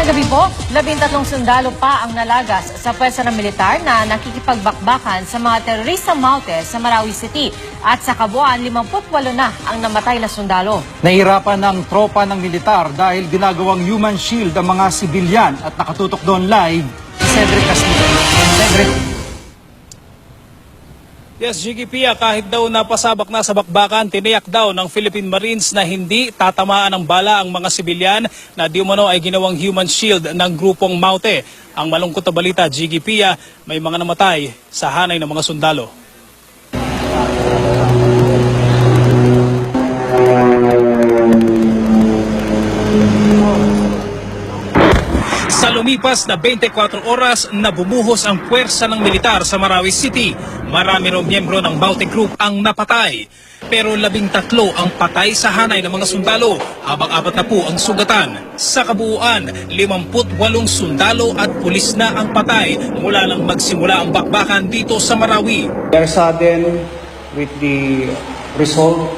Magandang gabi po. Labintatlong sundalo pa ang nalagas sa pwersa ng militar na nakikipagbakbakan sa mga terorista Maute sa Marawi City. At sa kabuuan, 58 na ang namatay na sundalo. Nahirapan ng tropa ng militar dahil ginagawang human shield ang mga sibilyan at nakatutok doon live Cedric Castillo. Yes, Jiggy kahit daw napasabak na sa bakbakan, tiniyak daw ng Philippine Marines na hindi tatamaan ng bala ang mga sibilyan na di umano ay ginawang human shield ng grupong Maute. Ang malungkot na balita, Jiggy may mga namatay sa hanay ng mga sundalo. Sa lumipas na 24 oras na bumuhos ang puwersa ng militar sa Marawi City, marami raw miyembro ng Baute Group ang napatay. Pero labing tatlo ang patay sa hanay ng mga sundalo, habang apat na po ang sugatan. Sa kabuuan, 58 sundalo at pulis na ang patay mula nang magsimula ang bakbakan dito sa Marawi. We are saddened with the result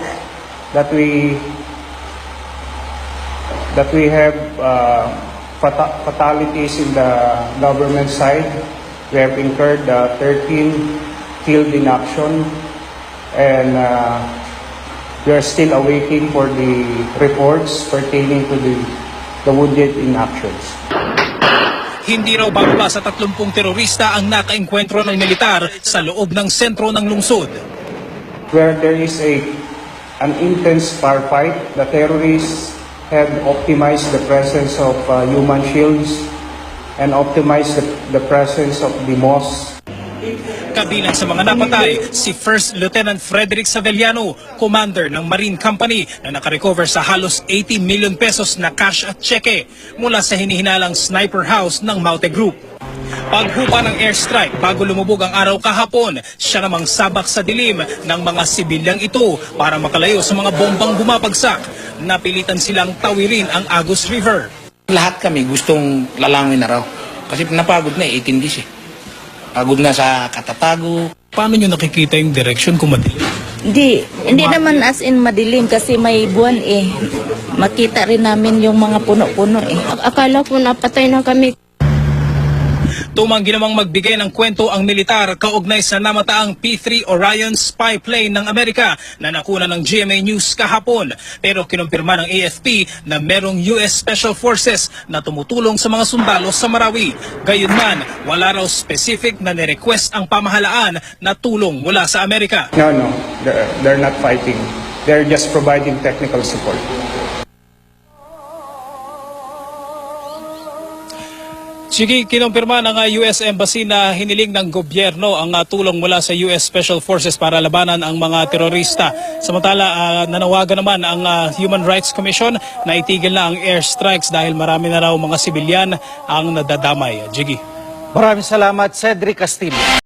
that we that we have uh, fatalities in the government side. We have incurred uh, 13 killed in action, and uh, we are still awaiting for the reports pertaining to the the wounded in actions. Hindi raw bababa sa 30 terorista ang nakaengkwentro ng militar sa loob ng sentro ng lungsod. where there is a an intense firefight. The terrorists have optimized the presence of uh, human shields and optimized the, the presence of the mosques. Kabilang sa mga napatay, si First Lieutenant Frederick Savellano, commander ng Marine Company na nakarecover sa halos 80 million pesos na cash at cheque mula sa hinihinalang sniper house ng Maute Group. Paghupa ng airstrike bago lumubog ang araw kahapon, siya namang sabak sa dilim ng mga sibilyang ito para makalayo sa mga bombang bumabagsak. Napilitan silang tawirin ang Agus River. Lahat kami gustong lalangin na raw. Kasi napagod na eh, 18 days eh. Pagod na sa katatago. Paano nyo nakikita yung direction kung madilim? Hindi, hindi naman as in madilim kasi may buwan eh. Makita rin namin yung mga puno-puno eh. Akala ko napatay na kami. Tumanggi namang magbigay ng kwento ang militar kaugnay sa namataang P-3 Orion spy plane ng Amerika na nakuna ng GMA News kahapon. Pero kinumpirma ng AFP na merong US Special Forces na tumutulong sa mga sundalo sa Marawi. Gayunman, wala raw specific na nirequest ang pamahalaan na tulong mula sa Amerika. No, no, they're, they're not fighting. They're just providing technical support. Sige, kinumpirma ng uh, US Embassy na hiniling ng gobyerno ang uh, tulong mula sa US Special Forces para labanan ang mga terorista. Samantala, uh, nanawagan naman ang uh, Human Rights Commission na itigil na ang airstrikes dahil marami na raw mga sibilyan ang nadadamay. Jiggy. Maraming salamat, Cedric Castillo.